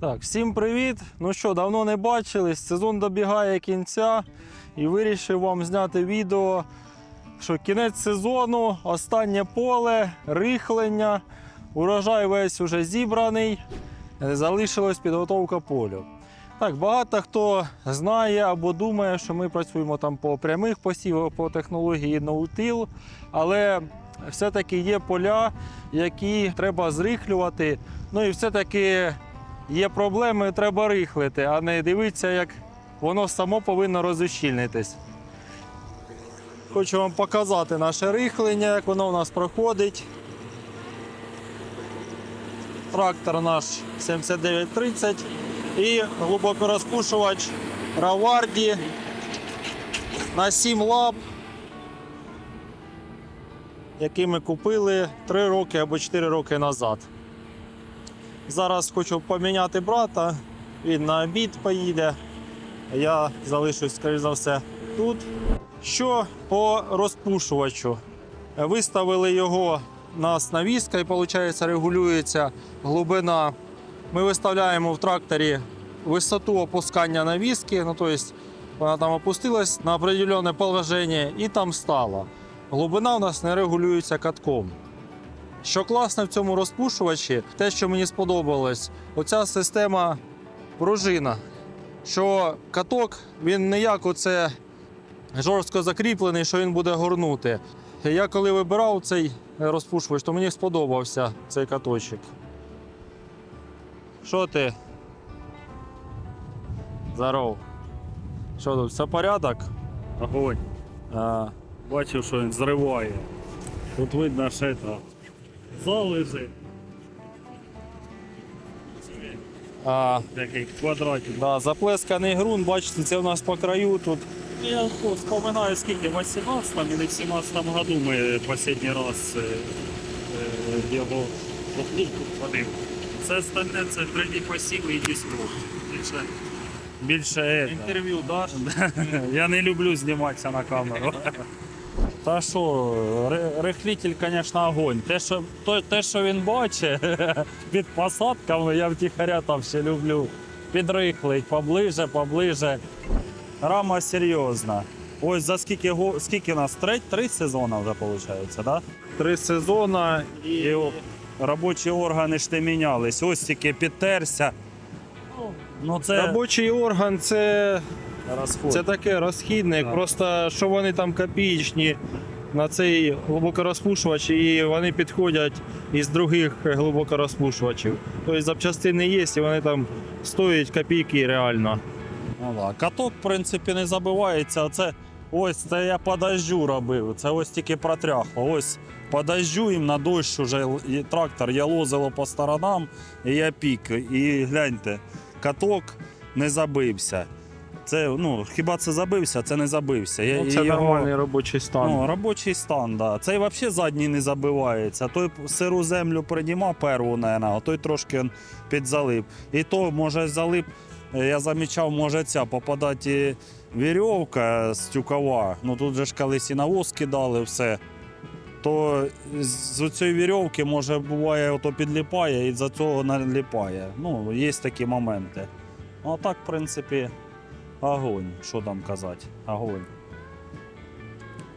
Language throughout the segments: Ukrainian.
Так, всім привіт! Ну що, давно не бачились, сезон добігає кінця і вирішив вам зняти відео, що кінець сезону, останнє поле, рихлення, урожай весь уже зібраний, залишилась підготовка полю. Так, багато хто знає або думає, що ми працюємо там по прямих посівах, по технології ноутил, але все-таки є поля, які треба зрихлювати. Ну і все-таки є проблеми, треба рихлити, а не дивитися, як воно само повинно розущільнитись. Хочу вам показати наше рихлення, як воно у нас проходить. Трактор наш 7930 і глибокорозпушувач Раварді на 7 лап, який ми купили 3 роки або 4 роки назад. Зараз хочу поміняти брата. Він на обід поїде. Я залишусь, скоріш за все, тут. Що по розпушувачу? Виставили його нас навіска і, виходить, регулюється глибина. Ми виставляємо в тракторі висоту опускання навіски, ну, тобто вона там опустилась на определенне положення і там стала. Глибина у нас не регулюється катком. Що класно в цьому розпушувачі, те, що мені сподобалось, оця система пружина. Що каток він не як оце жорстко закріплений, що він буде горнути. Я коли вибирав цей розпушувач, то мені сподобався цей каточок. Що ти? Здоров. Що тут, все порядок? Огонь. А, Бачив, що він зриває. Тут видно, що це залежи. а, Такий квадратик. да, заплесканий ґрунт, бачите, це у нас по краю тут. Я вспоминаю, скільки в 18 или в 17 году ми останній раз е, е, його поплуку ходив. Все остальне це третій посів і дійсно. Більше, більше е, Інтерв'ю даш? Я не люблю зніматися на камеру. Та що, ри- рихлитель, звісно, огонь. Те, що, то, те, що він бачить під посадками, я втіхаря там ще люблю. Підрихлить поближе, поближе. Рама серйозна. Ось за скільки, скільки у нас? Три, три сезони вже виходить, так? Да? Три сезони і, І робочі органи ж не мінялись. Ось тільки підтерся. Ну це робочий орган це розход. Це таке розхідник, Так. просто що вони там копієчні на цей глибокорозпушувач, і вони підходять із других глибокорозпушувачів. Тобто запчастини є, і вони там стоять копійки реально. Ну, да. Каток, в принципі, не забивається. Оце, ось це я по дождю робив. Це ось тільки протряхло. Ось по дождю їм на дощ уже трактор я лозило по сторонам, і я пік. І гляньте, каток не забився. Це, ну, хіба це забився, це не забився. Я, Ну, це його- нормальний робочий стан. Ну, робочий стан, да. Цей взагалі задній не забивається. Той сиру землю приймав перву, наверное, а той трошки підзалип. І то, може, залип, е, я замічав, може ця попадати вірьовка стюкова. Ну тут же ж колись і навоз кидали все. То з цієї вірьовки, може, буває, ото підліпає і за цього наліпає. Ну, є такі моменти. Ну, а так, в принципі, огонь. Що там казати? Огонь.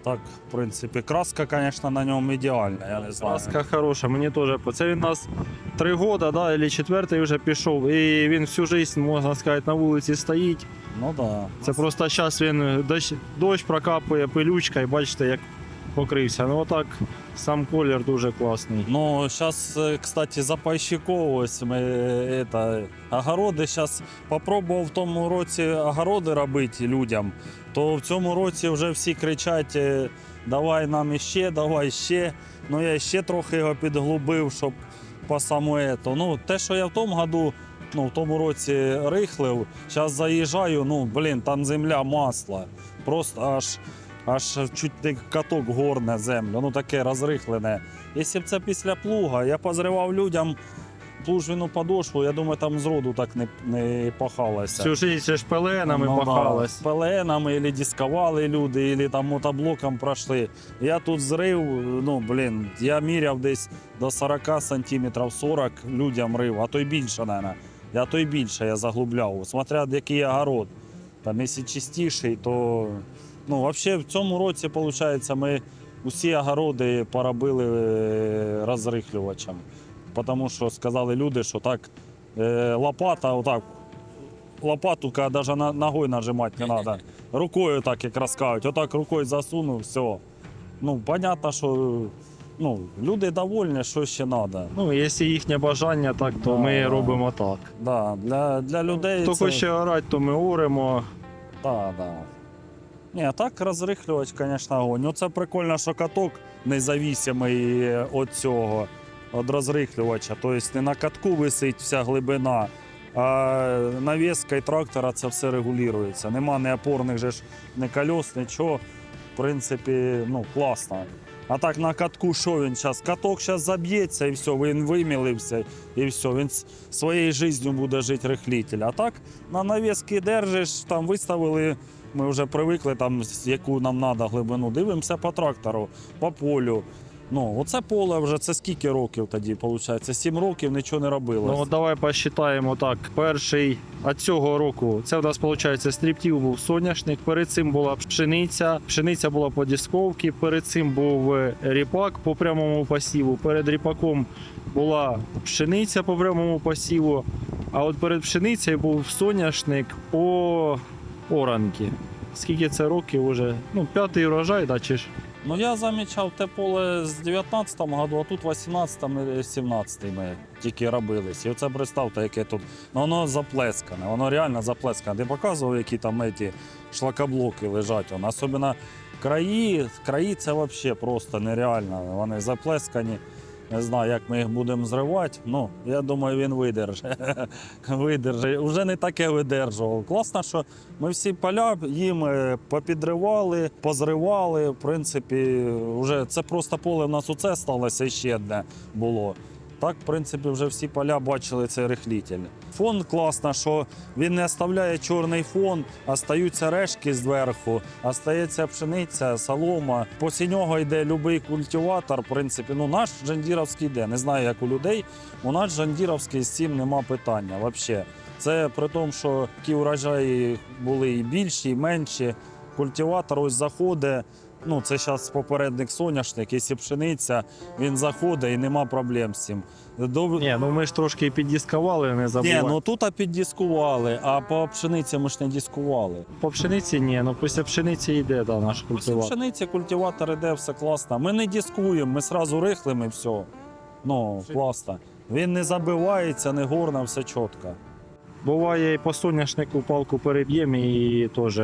Так, в принципі, краска, звісно, на ньому ідеальна, я не знаю. Краска хороша, мені теж. Це він у нас три роки, да, або четвертий вже пішов. І він всю життя, можна сказати, на вулиці стоїть. Ну да. Це просто зараз він дощ, дощ прокапує, пилючка, і бачите, як покрився. Ну отак сам колір дуже класний. Ну, зараз, кстати, запайщиков, ось ми е, это, огороди зараз попробував в тому році огороди робити людям, то в цьому році вже всі кричать: е, давай нам іще, давай ще. Ну я ще трохи його підглубив, щоб по саму. Ну, те, що я в тому году, ну, в тому році рихлив, зараз заїжджаю, ну, блін, там земля масла. Просто аж аж чуть не каток горне землю, ну таке розрихлене. Якщо б це після плуга, я позривав людям плужину подошву, я думаю, там зроду так не, не пахалося. Всю життя ж пеленами Ну, да, пахалось. з ПЛНами, або дисковали люди, або там мотоблоком пройшли. Я тут зрив, ну блін, я міряв десь до 40 сантиметрів 40 людям рив, а то й більше, мабуть. Я то й більше я заглубляв. Смотря який огород. Там, якщо чистіший, то ну, взагалі в цьому році, виходить, ми усі огороди поробили е, розрихлювачем. Тому що сказали люди, що так е, лопата, отак, лопату навіть на, ногою нажимати не треба. Рукою так як розкажуть, отак рукою засунув, все. Ну, понятно, що ну, люди довольні, що ще треба. Ну, якщо їхнє бажання, так, то ми робимо так. Да, для, для людей. Хто це... хоче орати, то ми оремо. Да, да. Ні, а так розрихлювач, звісно, огонь. Ну це прикольно, що каток независимий від цього, від розрихлювача. Тобто не на катку висить вся глибина, а навіска і трактора це все регулюється. Нема ні опорних же ж, ні колес, нічого. В принципі, ну, класно. А так на катку що він зараз? Каток зараз заб'ється і все, він вимілився і все. Він своєю життю буде жити рихлитель. А так на навіски держиш, там виставили. Ми вже привикли, там, яку нам треба глибину. Дивимося по трактору, по полю. Ну, оце поле вже це скільки років тоді, виходить? Сім років нічого не робилось. Ну, давай посчитаємо так. Перший, а цього року, це в нас, виходить, стріптів був соняшник, перед цим була пшениця, пшениця була по дісковці, перед цим був е, ріпак по прямому посіву, перед ріпаком була пшениця по прямому посіву, а от перед пшеницею був соняшник по оранки. Скільки це років уже? Ну, п'ятий урожай, да, чи ж? Ну я замічав те поле з 19-го году, а тут 18-м і 17-м ми тільки робились. І оце представте, яке тут. Ну воно заплескане, воно реально заплескане. Ти показував, які там ці шлакоблоки лежать. Особливо краї, краї це взагалі просто нереально. Вони заплескані. Не знаю, як ми їх будемо зривати. Ну, я думаю, він видержить. видержить. Уже не таке видержував. Класно, що ми всі поля їм е, попідривали, позривали. В принципі, вже це просто поле в нас оце сталося ще одне було. Так, в принципі, вже всі поля бачили цей рихлітель. Фон класно, що він не оставляє чорний фон, остаються решки зверху, остається пшениця, солома. Після нього йде будь-який культиватор. В принципі, ну наш жандіровський йде. Не знаю, як у людей. У нас жандіровський з цим нема питання. Взагалі. Це при тому, що ті урожаї були і більші, і менші. Культиватор ось заходить. Ну, це зараз попередник соняшник, якщо пшениця, він заходить і нема проблем з цим. До... Ні, ну ми ж трошки піддіскували, не Ні, ну тут а піддискували, а по пшениці ми ж не дискували. По пшениці ні, ну після пшениці йде да, наш Після культиватор. пшениці культиватор іде, все класно. Ми не дискуємо, ми сразу рихлимо і все. Ну, класно. Він не забивається, не горна, все чітко. Буває і по соняшнику палку переб'ємо і теж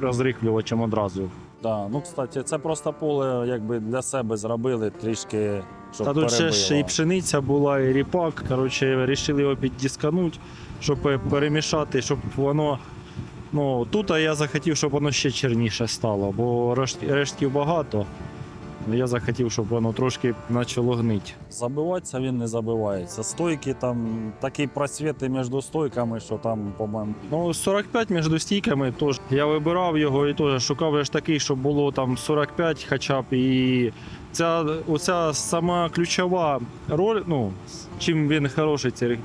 розрихлювачем одразу. Да. Ну, кстати, це просто поле якби для себе зробили трішки, щоб Та тут ще ж і перебило. пшениця була, і ріпак. Коротше, вирішили його піддіскануть, щоб перемішати, щоб воно. Ну, тут я захотів, щоб воно ще черніше стало, бо решт- рештків багато. Я захотів, щоб воно трошки почало гнити. Забиватися він не забивається. Стойки там такі просвіти між стойками, що там, по-моєму, Ну, 45 між стійками теж. Я вибирав його і теж шукав ж такий, щоб було там 45 хоча б. І ця, оця сама ключова роль, ну, чим він хороший цей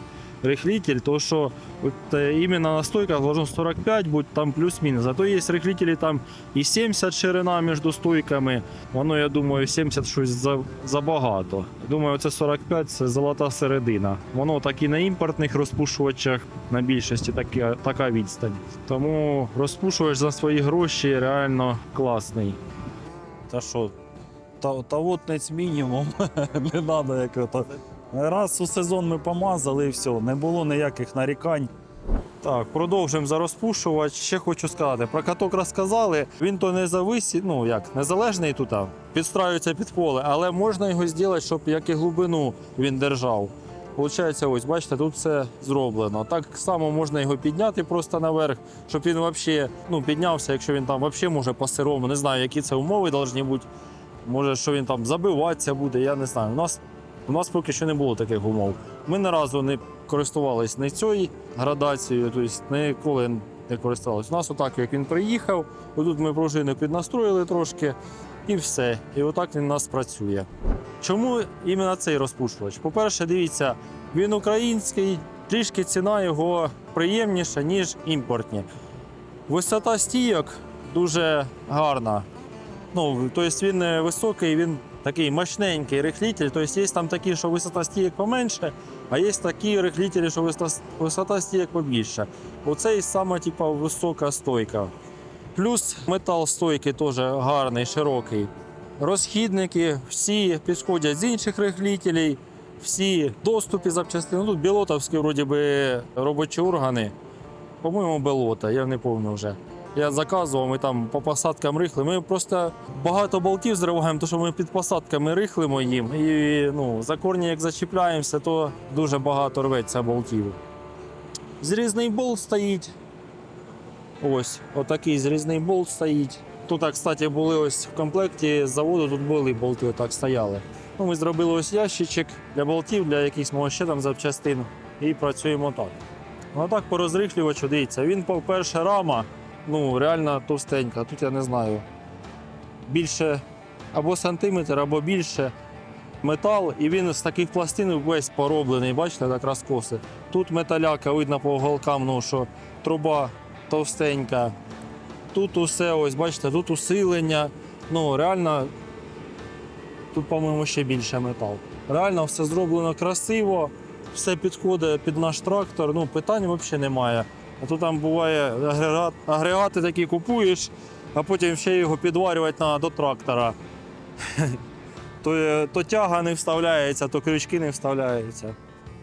рихлитель, то що от, е, іменно на стойках должно 45 бути там плюс-мінус. Зато є рихлителі там і 70 ширина між стойками. Воно, я думаю, 70 щось за, забагато. Думаю, це 45 це золота середина. Воно так і на імпортних розпушувачах на більшості такі, така відстань. Тому розпушувач за свої гроші реально класний. та що, та, та от мінімум, не треба як-то. Раз у сезон ми помазали і все, не було ніяких нарікань. Так, продовжуємо за розпушувач. Ще хочу сказати, про каток розказали. Він то не зависить, ну як, незалежний тут, підстраюється під поле, але можна його зробити, щоб як і глибину він держав. Получається, ось, бачите, тут все зроблено. Так само можна його підняти просто наверх, щоб він взагалі ну, піднявся, якщо він там взагалі може по сирому. Не знаю, які це умови повинні бути. Може, що він там забиватися буде, я не знаю. У нас, у нас поки що не було таких умов. Ми ні разу не користувались не цією градацією, тобто ніколи не користувалися. У нас отак, як він приїхав, отут ми пружину піднастроїли трошки і все. І отак він у нас працює. Чому іменно цей розпушувач? По-перше, дивіться, він український, трішки ціна його приємніша, ніж імпортні. Висота стійок дуже гарна. Ну, тобто він високий, він такий мощненький рихлитель. Тобто є там такі, що висота стійок поменше, а є такі рихлителі, що висота, висота стійок побільше. Оцей саме типу, висока стойка. Плюс метал стойки теж гарний, широкий. Розхідники всі підходять з інших рихлителей, всі доступи запчастин. Ну, Тут білотовські вроді би робочі органи. По-моєму, белота, я не пам'ятаю вже. Я заказував, ми там по посадкам рихли. Ми просто багато болтів зриваємо, тому що ми під посадками рихлимо їм. І ну, за корні, як зачіпляємося, то дуже багато рветься болтів. Зрізний болт стоїть. Ось, отакий зрізний болт стоїть. Тут, кстати, були ось в комплекті з заводу, тут були болти, отак стояли. Ну, ми зробили ось ящичок для болтів, для якихось може ще там запчастин. І працюємо так. Ну так по розрихлювачу, дивіться, він, по-перше, рама, ну, реально товстенька. Тут я не знаю. Більше або сантиметр, або більше метал, і він з таких пластин весь пороблений, бачите, так розкоси. Тут металяка, видно по уголкам, ну, що труба товстенька. Тут усе, ось, бачите, тут усилення. Ну, реально, тут, по-моєму, ще більше метал. Реально все зроблено красиво, все підходить під наш трактор. Ну, питань взагалі немає. А то там буває агрегат, агрегати такі купуєш, а потім ще його підварювати треба до трактора. То, е, то тяга не вставляється, то крючки не вставляються.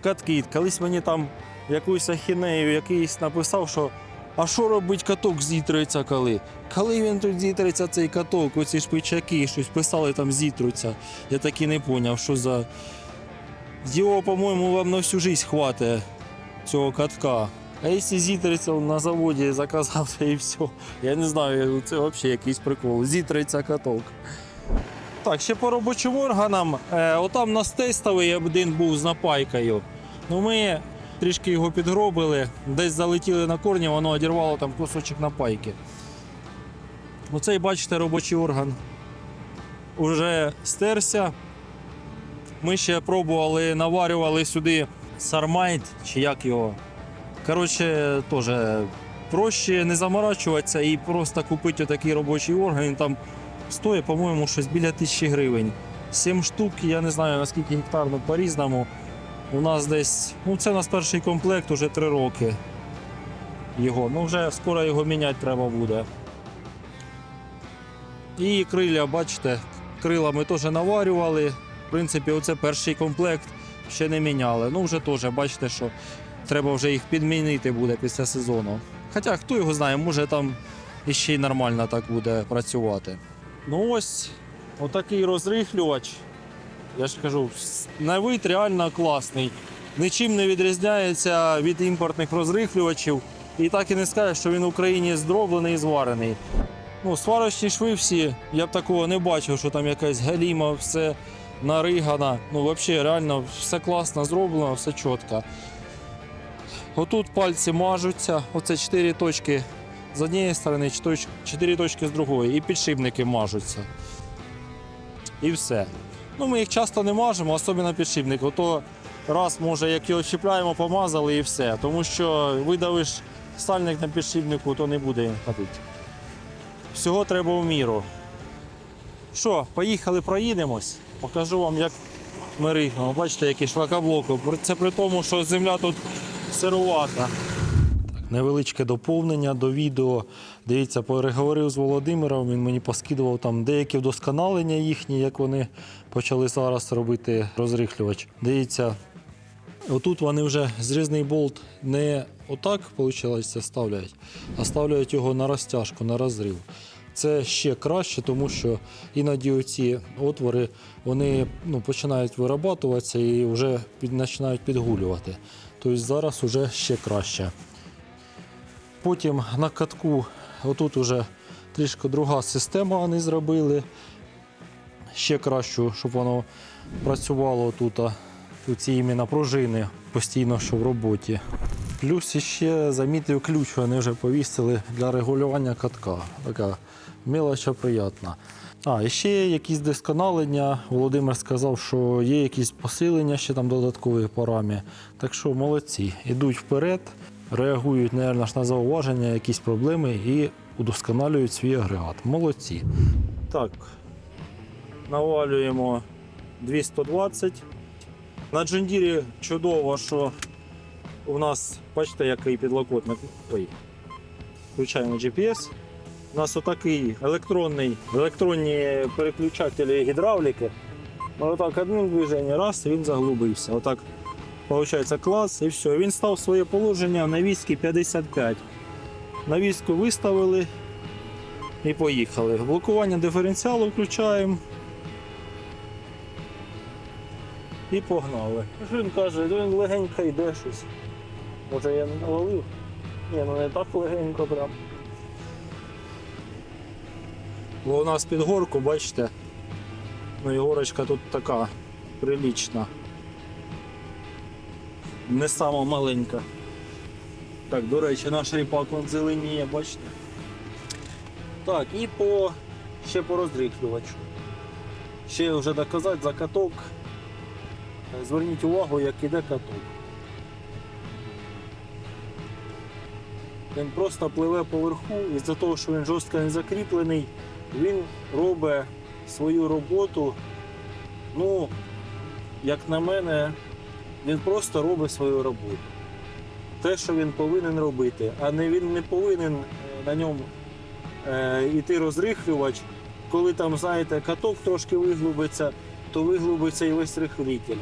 Катки. Колись мені там якусь ахінею якийсь написав, що а що робить каток зітрується коли? Коли він тут зітрується цей каток, оці шпичаки, щось писали там зітруться. Я так і не зрозумів, що за. Його, по-моєму, вам на всю життя хватить цього катка. А якщо зітриться на заводі заказав, то і все. Я не знаю, це взагалі якийсь прикол. Зітриться каток. Так, ще по робочим органам. Е, отам у нас тестовий один був з напайкою. Ну, ми трішки його підгробили, десь залетіли на корні, воно одірвало там кусочок напайки. Оцей, бачите, робочий орган уже стерся. Ми ще пробували, наварювали сюди сармайт, чи як його. Коротше, теж проще не заморачуватися і просто купити отакий робочий орган. Там стоїть, по-моєму, щось біля тисячі гривень. Сім штук, я не знаю наскільки гектар, ну по-різному. У нас десь, ну це у нас перший комплект, уже три роки. Його. Ну вже скоро його міняти треба буде. І криля, бачите, крила ми теж наварювали. В принципі, оце перший комплект ще не міняли. Ну вже теж бачите, що треба вже їх підмінити буде після сезону. Хоча хто його знає, може там іще й нормально так буде працювати. Ну ось, отакий розрихлювач. Я ж кажу, на вид реально класний. Нічим не відрізняється від імпортних розрихлювачів. І так і не скажеш, що він в Україні зроблений і зварений. Ну, сварочні шви всі, я б такого не бачив, що там якась галіма, все наригана. Ну, взагалі, реально, все класно зроблено, все чітко. Отут пальці мажуться, оце чотири точки з однієї сторони, чотири- точки з другої, і підшипники мажуться. І все. Ну, ми їх часто не мажемо, особливо підшипник. Ото раз, може, як його чіпляємо, помазали і все. Тому що видавиш сальник на підшипнику, то не буде ходити. Всього треба в міру. Що, поїхали, проїдемось. Покажу вам, як ми рихнемо. Бачите, які шлакоблоки. Це при тому, що земля тут сирувата. Невеличке доповнення до відео. Дивіться, переговорив з Володимиром, він мені поскидував там деякі вдосконалення їхні, як вони почали зараз робити розрихлювач. Дивіться, отут вони вже зрізний болт не отак вийшло, ставлять, а ставляють його на розтяжку, на розрив. Це ще краще, тому що іноді ці отвори вони ну, починають вирабатуватися і вже починають підгулювати. Тобто зараз вже ще краще. Потім на катку, отут уже трішки друга система вони зробили. Ще кращу, щоб воно працювало тут. Тут ці іменно пружини постійно, що в роботі. Плюс ще замітив ключ, вони вже повісили для регулювання катка. Така мелоча приятна. А, і ще якісь досконалення. Володимир сказав, що є якісь посилення ще там додаткові по рамі. Так що молодці. Ідуть вперед, реагують, мабуть, на зауваження, якісь проблеми і удосконалюють свій агрегат. Молодці. Так, навалюємо 220. На джендірі чудово, що у нас, бачите, який підлокотник. Включаємо GPS. У нас отакий електронний, електронні переключателі гідравліки. Ми отак одним движенням, раз, він заглубився. Отак виходить клас і все. Він став своє положення на віскі 55. На віску виставили і поїхали. Блокування диференціалу включаємо. І погнали. Що він каже, він легенько йде щось. Може я не навалив? Ні, ну не так легенько прям. Бо у нас під горку, бачите, ну і горочка тут така прилічна. Не сама маленька. Так, до речі, наш ріпак он зеленіє, бачите. Так, і по ще по розрихлювачу. Ще вже доказати за каток. Зверніть увагу, як іде каток. Він просто пливе поверху, із-за того, що він жорстко не закріплений, він робить свою роботу. Ну, як на мене, він просто робить свою роботу. Те, що він повинен робити, а не він не повинен е, на ньому е, йти розрихлювач. Коли там, знаєте, каток трошки виглубиться, то виглубиться і весь рихлитель.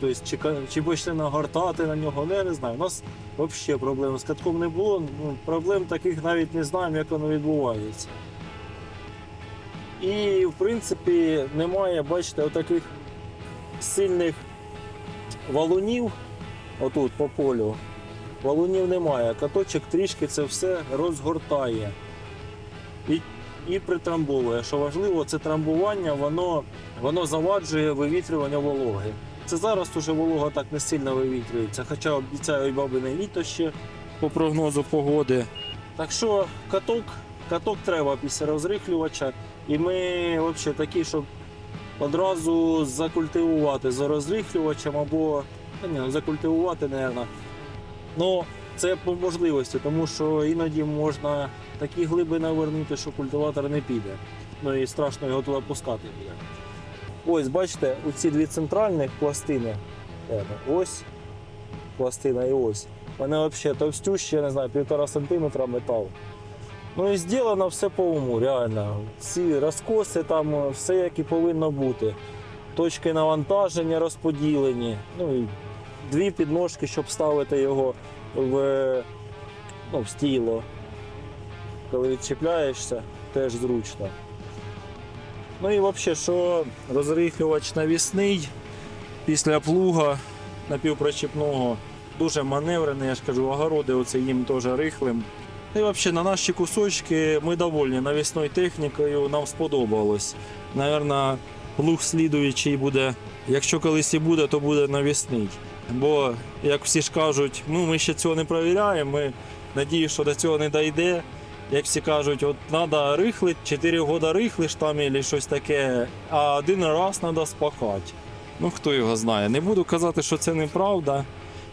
Тобто, чи, чи почне нагортати на нього, ну, я не знаю. У нас взагалі проблем з катком не було. Ну, проблем таких навіть не знаємо, як воно відбувається. І, в принципі, немає, бачите, отаких сильних валунів отут по полю. Валунів немає. Каточок трішки це все розгортає і, і притрамбовує. Що важливо, це трамбування, воно, воно заваджує вивітрювання вологи. Це зараз уже волога так не сильно вивітрюється, хоча обіцяють бабине літо ще по прогнозу погоди. Так що каток, каток треба після розрихлювача. І ми взагалі такі, щоб одразу закультивувати за розрихлювачем або та ні, закультивувати, мабуть. Ну, це по можливості, тому що іноді можна такі глиби навернути, що культиватор не піде. Ну і страшно його туди пускати буде. Ось, бачите, оці дві центральних пластини. Е, Ось пластина і ось. Вони взагалі товстющі, я не знаю, півтора сантиметра метал. Ну і зроблено все по уму, реально. Всі розкоси, там все як і повинно бути. Точки навантаження розподілені. Ну і дві підножки, щоб ставити його в, ну, в стіло. Коли відчіпляєшся, теж зручно. Ну і взагалі, що розрихлювач навісний після плуга напівпрочіпного, дуже маневрений, я ж кажу, огороди оце їм теж рихлим. І взагалі на наші кусочки ми довольні навісною технікою, нам сподобалось. Наверно, плуг слідуючий буде, якщо колись і буде, то буде навісний. Бо, як всі ж кажуть, ну ми ще цього не перевіряємо, ми надіюся, що до цього не дійде. Як всі кажуть, от треба рихлити, 4 роки рихлиш там або щось таке, а один раз треба спахати. Ну хто його знає. Не буду казати, що це неправда.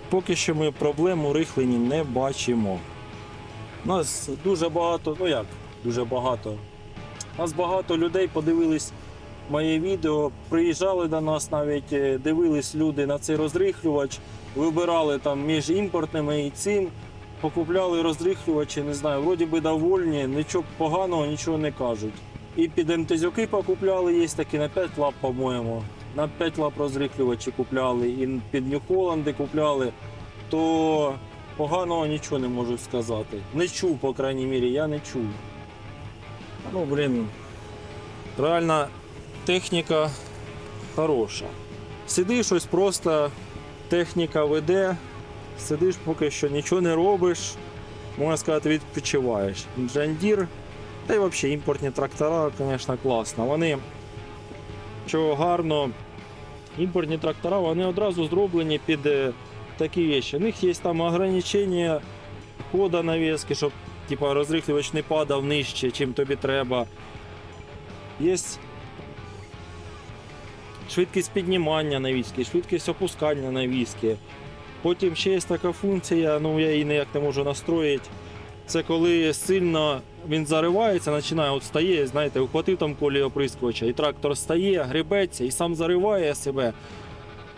Поки що ми проблем у рихленні не бачимо. Нас дуже багато, ну як, дуже багато. Нас багато людей подивились моє відео, приїжджали до нас навіть, е, дивились люди на цей розрихлювач, вибирали там між імпортними і цим, покупляли розрихлювачі, не знаю, вроді би довольні, нічого поганого, нічого не кажуть. І під МТЗюки покупляли, є такі на 5 лап, по-моєму. На 5 лап розрихлювачі купляли, і під Нью-Холланди купляли, то поганого нічого не можу сказати. Не чув, по крайній мірі, я не чув. Ну, блін, реально техніка хороша. Сидиш щось просто, техніка веде, сидиш поки що нічого не робиш, можна сказати, відпочиваєш. Джандір, та й взагалі імпортні трактора, звісно, класно. Вони чого гарно, імпортні трактора вони одразу зроблені під е, такі речі. У них є там ограничення хода навіски, щоб типа, розрихлювач не падав нижче, чим тобі треба. Є швидкість піднімання на візки, швидкість опускання на візки. Потім ще є така функція, ну я її ніяк не можу настроїти. Це коли сильно він заривається, починає от стає, знаєте, ухватив там колі оприскувача, і трактор стає, грибеться і сам зариває себе.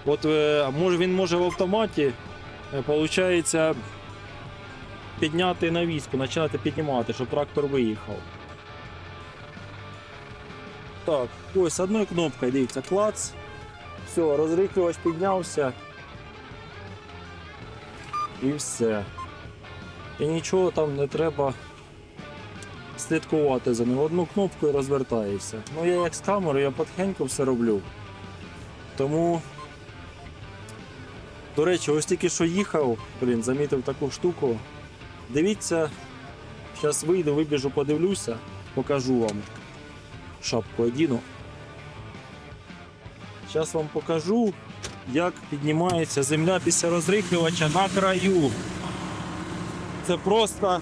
От е, може, він може в автоматі, виходить, підняти на візку, починати піднімати, щоб трактор виїхав. Так, ось одною кнопкою, дивіться, клац. Все, розрихлювач піднявся. І все. І нічого там не треба слідкувати за ним. Одну кнопку і розвертаєшся. Ну я як з камерою, я потихеньку все роблю. Тому. До речі, ось тільки що їхав, блін, замітив таку штуку. Дивіться, зараз вийду, вибіжу, подивлюся, покажу вам. Шапку одіну. Зараз вам покажу, як піднімається земля після розрихлювача на краю. Це просто.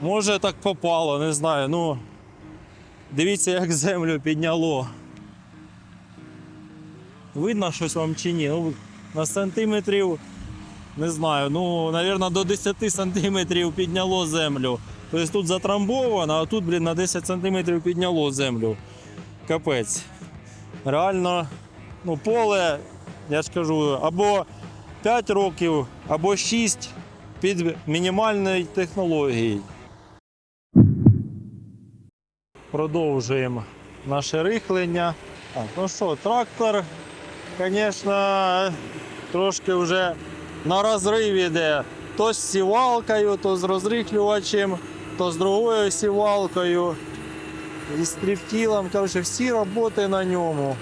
Може так попало, не знаю. Ну. Дивіться, як землю підняло. Видно щось вам чи ні? Ну, на сантиметрів, не знаю, ну, мабуть, до 10 сантиметрів підняло землю. Тобто тут затрамбовано, а тут, блін, на 10 сантиметрів підняло землю. Капець. Реально, ну, поле, я ж кажу, або 5 років, або 6 під мінімальною технологією. Продовжуємо наше рихлення. Так, ну що, трактор, звісно, трошки вже на розрив іде. То з сівалкою, то з розрихлювачем, то з другою сівалкою. І з стріптілом, коротше, всі роботи на ньому.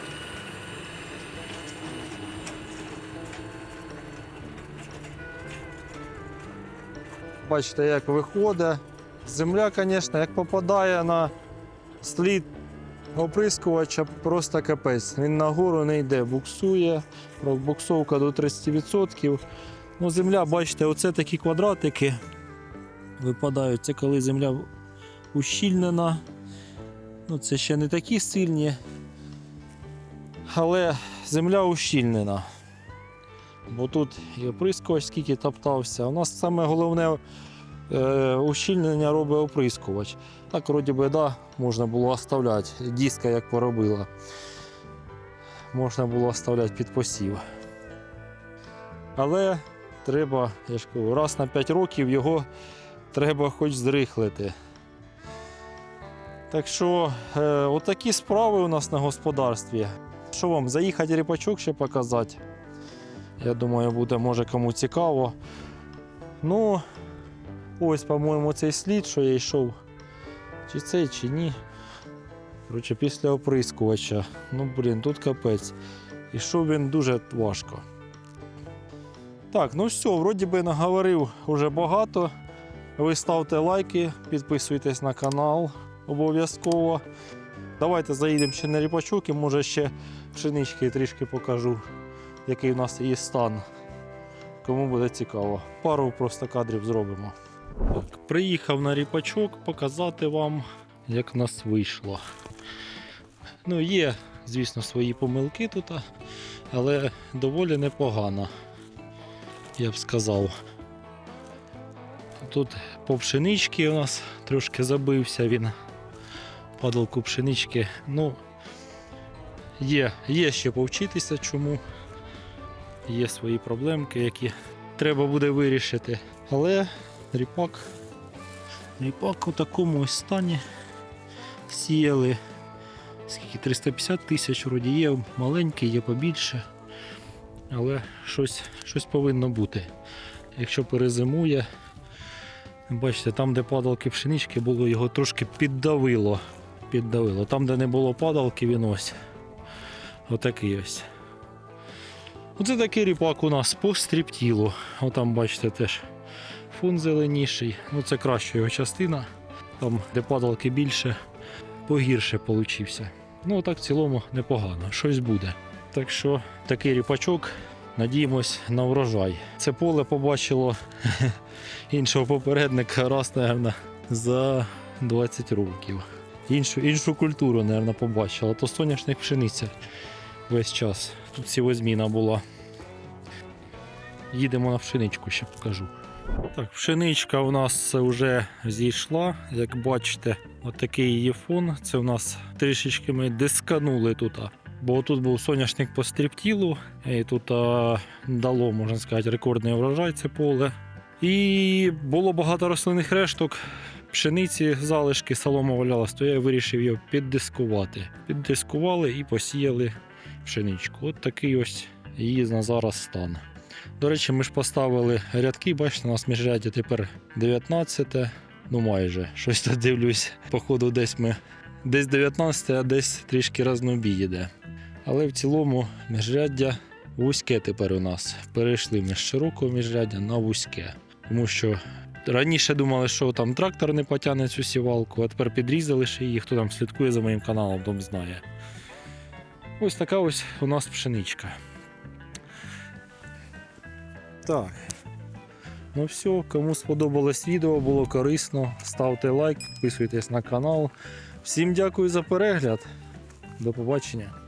Бачите, як виходить. Земля, звісно, як попадає на слід оприскувача, просто капець. Він нагору не йде, буксує, буксовка до 30%. Ну, земля, бачите, оце такі квадратики випадають. Це коли земля ущільнена. Ну, це ще не такі сильні, але земля ущільнена. Бо тут і оприскувач скільки топтався. У нас саме головне ущільнення робить оприскувач. Так, вроді би, да, можна було оставляти. Диска як поробила. Можна було оставляти під посів. Але треба, я ж кажу, раз на 5 років його треба хоч зрихлити. Так що, е, отакі справи у нас на господарстві. Що вам, заїхати ріпачок ще показати? Я думаю, буде може кому цікаво. Ну, ось, по-моєму, цей слід, що я йшов. Чи цей, чи ні. Коротше, після оприскувача. Ну, блін, тут капець. Ішов він дуже важко. Так, ну все, вроді би наговорив уже багато. Ви ставте лайки, підписуйтесь на канал обов'язково. Давайте заїдемо ще на ріпачок і може ще пшенички трішки покажу, який у нас є стан. Кому буде цікаво. Пару просто кадрів зробимо. Приїхав на ріпачок показати вам, як в нас вийшло. Ну, є, звісно, свої помилки тут, але доволі непогано, я б сказав. Тут по пшеничці у нас трошки забився він. Падалку пшенички. Ну, є, є ще повчитися, чому. Є свої проблемки, які треба буде вирішити. Але ріпак, ріпак у такому ось стані сіяли. Скільки 350 тисяч вроді є, маленький, є побільше. Але щось, щось повинно бути. Якщо перезимує, бачите, там, де падалки пшенички було, його трошки піддавило. піддавило. Там, де не було падалки, він ось. Отакий ось. Оце такий ріпак у нас по стріптілу. Отам, бачите, теж фон зеленіший. Ну, це краща його частина. Там, де падалки більше, погірше получився. Ну, так в цілому непогано. Щось буде. Так що такий ріпачок. Надіємось на врожай. Це поле побачило іншого попередника раз, напевно, за 20 років. іншу, іншу культуру, мабуть, побачила. То соняшник пшениця весь час. Тут сівозміна була. Їдемо на пшеничку, ще покажу. Так, пшеничка у нас вже зійшла. Як бачите, отакий її фон. Це у нас трішечки ми дисканули тут. Бо тут був соняшник по стріптілу, і тут а, дало, можна сказати, рекордний врожай це поле. І було багато рослинних решток, пшениці, залишки, солома валялась, то я вирішив його піддискувати. Піддискували і посіяли пшеничку. От такий ось її на зараз стан. До речі, ми ж поставили рядки, бачите, у нас міжряддя тепер 19, ну майже. Щось тут дивлюсь. Походу, десь ми десь 19, а десь трішки разнобій йде. Але в цілому міжряддя вузьке тепер у нас. Перейшли ми з широкого міжряддя на вузьке. Тому що раніше думали, що там трактор не потягне цю сівалку, а тепер підрізали ще її. Хто там слідкує за моїм каналом, том знає. Ось така ось у нас пшеничка. Так. Ну все, кому сподобалось відео, було корисно, ставте лайк, підписуйтесь на канал. Всім дякую за перегляд. До побачення.